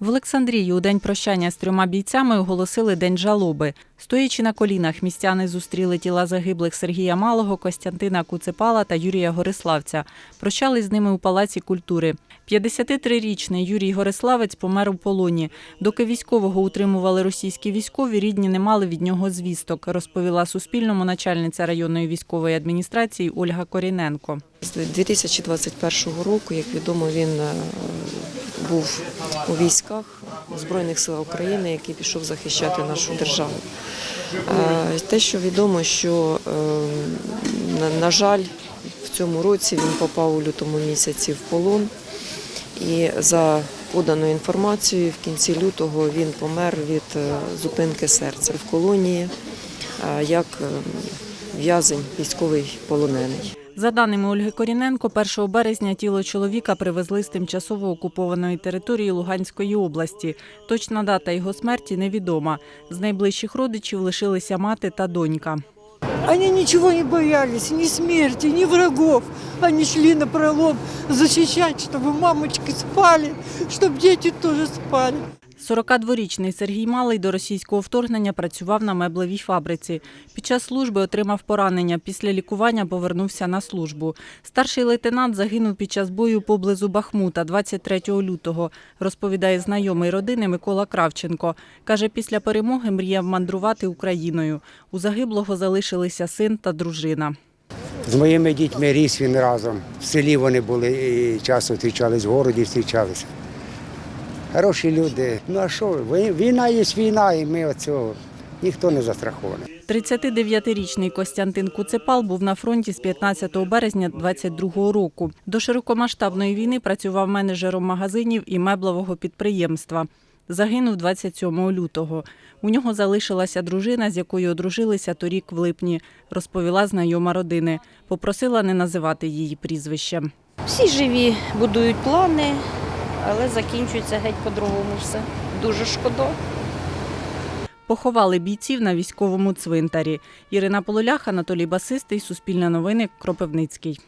В Олександрії у день прощання з трьома бійцями оголосили день жалоби. Стоячи на колінах, містяни зустріли тіла загиблих Сергія Малого, Костянтина Куцепала та Юрія Гориславця. Прощались з ними у Палаці культури. 53-річний Юрій Гориславець помер у полоні. Доки військового утримували російські військові, рідні не мали від нього звісток, розповіла Суспільному начальниця районної військової адміністрації Ольга Коріненко. З 2021 року, як відомо, він е, був у військах Збройних сил України, який пішов захищати нашу державу. Е, Те, що відомо, що, е, на- жаль, в цьому році він попав у лютому місяці в полон. І за поданою інформацією, в кінці лютого він помер від зупинки серця в колонії як в'язень, військовий полонений. За даними Ольги Коріненко, 1 березня тіло чоловіка привезли з тимчасово окупованої території Луганської області. Точна дата його смерті невідома. З найближчих родичів лишилися мати та донька. Они ничего не боялись, ни смерти, ни врагов. Они шли на пролом защищать, чтобы мамочки спали, чтобы дети тоже спали. 42-річний Сергій Малий до російського вторгнення працював на меблевій фабриці. Під час служби отримав поранення. Після лікування повернувся на службу. Старший лейтенант загинув під час бою поблизу Бахмута 23 лютого, розповідає знайомий родини Микола Кравченко. Каже, після перемоги мріяв мандрувати Україною. У загиблого залишилися син та дружина. З моїми дітьми ріс він разом. В селі вони були і часто зустрічались, в городі зустрічалися. Хороші люди. Ну а що, ви- війна є війна, і ми оцього ніхто не застрахований. 39-річний Костянтин Куцепал був на фронті з 15 березня 22 року. До широкомасштабної війни працював менеджером магазинів і меблевого підприємства. Загинув 27 лютого. У нього залишилася дружина, з якою одружилися торік в липні, розповіла знайома родини. Попросила не називати її прізвищем. Всі живі будують плани, але закінчується геть по-другому все. Дуже шкода. Поховали бійців на військовому цвинтарі. Ірина Полулях, Анатолій Басистий, Суспільне новини, Кропивницький.